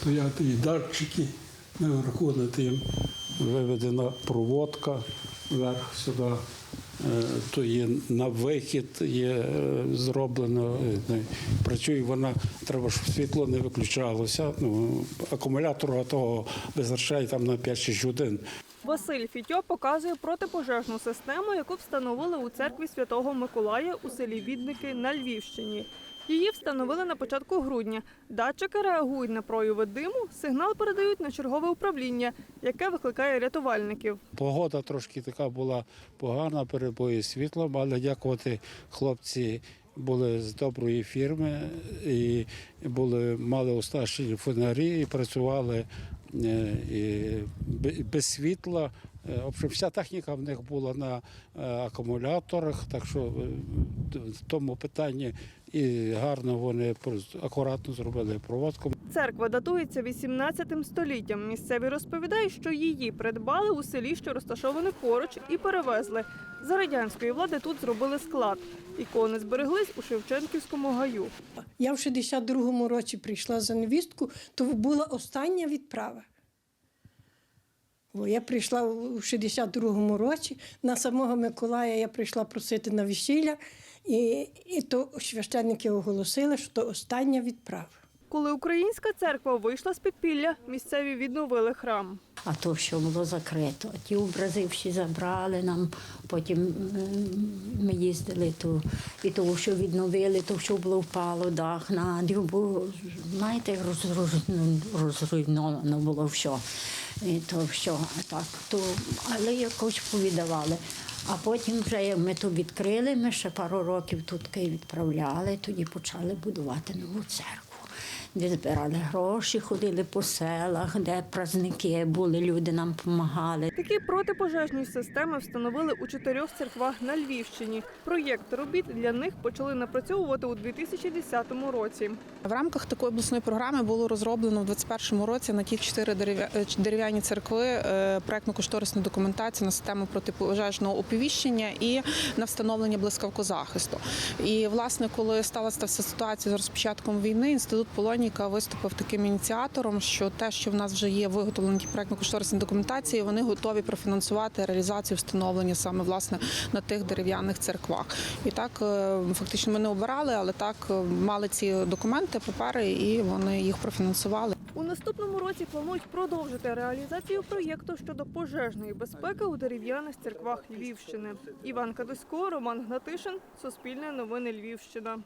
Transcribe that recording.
стояти і датчики наверху над тим. Виведена проводка вверх сюди. Е, То є на вихід є е, зроблено. е, Працює вона, треба, щоб світло не виключалося. Ну, акумулятор того визначає там на 5-6 годин. Василь Фітьо показує протипожежну систему, яку встановили у церкві Святого Миколая у селі Відники на Львівщині. Її встановили на початку грудня. Датчики реагують на прояви диму, сигнал передають на чергове управління, яке викликає рятувальників. Погода трошки така була погана, перебої світлом, але дякувати хлопці були з доброї фірми і були, мали оснащені фонарі і працювали е, і без світла. Е, общем, вся техніка в них була на е, акумуляторах, так що е, в тому питанні і гарно вони акуратно зробили проводку. Церква датується 18 століттям. Місцеві розповідають, що її придбали у селі, що розташоване поруч, і перевезли. За радянської влади тут зробили склад. Ікони збереглись у Шевченківському гаю. Я в 62-му році прийшла за невістку, то була остання відправа. Бо я прийшла у 62-му році, на самого Миколая я прийшла просити на весілля, і, і то священники оголосили, що то остання відправа. Коли українська церква вийшла з підпілля, місцеві відновили храм. А то, що було закрито. Ті образи всі забрали нам, потім ми їздили, то, і то, що відновили, то, що було впало, дах, надів, бо, знаєте, ну, розруйновано було все. І то все, так, то, але якось повідавали. А потім вже як ми то відкрили, ми ще пару років тут відправляли, тоді почали будувати нову церкву де збирали гроші, ходили по селах, де праздники були, люди нам допомагали. Такі протипожежні системи встановили у чотирьох церквах на Львівщині. Проєкт робіт для них почали напрацьовувати у 2010 році. В рамках такої обласної програми було розроблено в 2021 році на ті чотири е, дерев'яні церкви е, проектно-кошторисну документацію на систему протипожежного оповіщення і на встановлення блискавкозахисту. І власне, коли сталася ця ситуація з розпочатком війни, інститут Полоніка виступив таким ініціатором, що те, що в нас вже є виготовлені ті проектно-кошторисні документації, вони готові профінансувати реалізацію встановлення саме власне на тих дерев'яних церквах. І так е, фактично ми не обирали, але так е, мали ці документи, папери, і вони їх профінансували. У наступному році планують продовжити реалізацію проєкту щодо пожежної безпеки у дерев'яних церквах Львівщини. Іван Кадусько, Роман Гнатишин, Суспільне новини Львівщина.